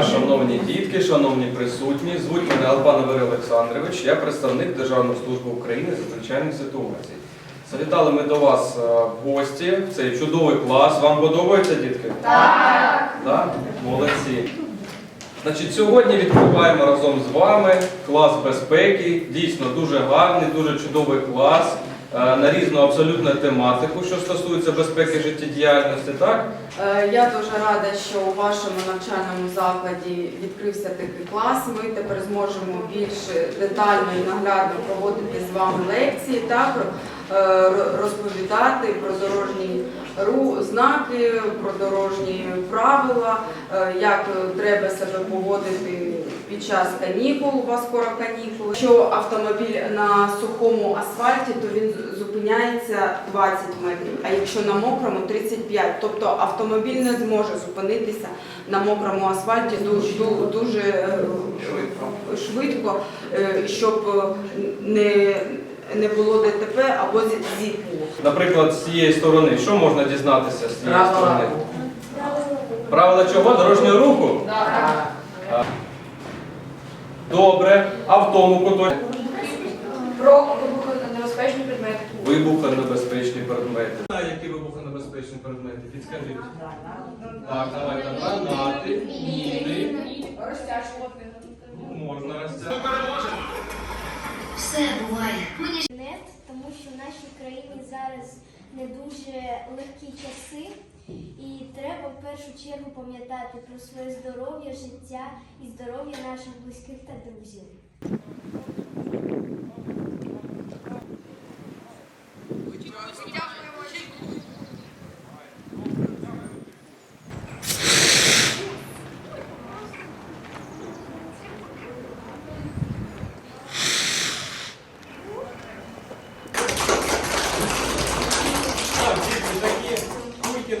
Шановні дітки, шановні присутні, звуть мене Албан Валерій Олександрович, я представник Державної служби України з надзвичайних ситуацій. Завітали ми до вас е, в гості в цей чудовий клас. Вам подобається, дітки? Так. Так? Молодці. Значить, сьогодні відкриваємо разом з вами клас безпеки. Дійсно дуже гарний, дуже чудовий клас на різну абсолютно тематику, що стосується безпеки життєдіяльності. Так? Е, Я дуже рада, що у вашому навчальному закладі відкрився такий клас. Ми тепер зможемо більш детально і наглядно проводити з вами лекції, так, е, розповідати про дорожні знаки, про дорожні правила, е, як е, треба себе поводити під час канікул. У вас скоро канікули. Якщо автомобіль на сухому асфальті, то він зупиняється 20 метрів, а якщо на мокрому 35. Тобто автомобіль не зможе зупинитися на мокрому асфальті дуже, дуже е, швидко, е, щоб е, не, не було ДТП або зі- зіткнення. Наприклад, з цієї сторони, що можна дізнатися з цієї Правила сторони? Правила чого? Дорожнього руху? А. Добре. А в тому куточку? Про вибухонебезпечні предмети. Вибухонебезпечні предмети. А які вибухонебезпечні предмети? Підскажіть. Так, давайте. Гранати, міни. Розтяжувати. Тому що в нашій країні зараз не дуже легкі часи, і треба в першу чергу пам'ятати про своє здоров'я, життя і здоров'я наших близьких та друзів.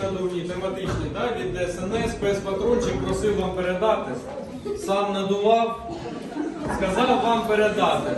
Надувні, тематичні, да? від ДСНС, спецпатрульчик просив вам передати. Сам надував, сказав вам передати.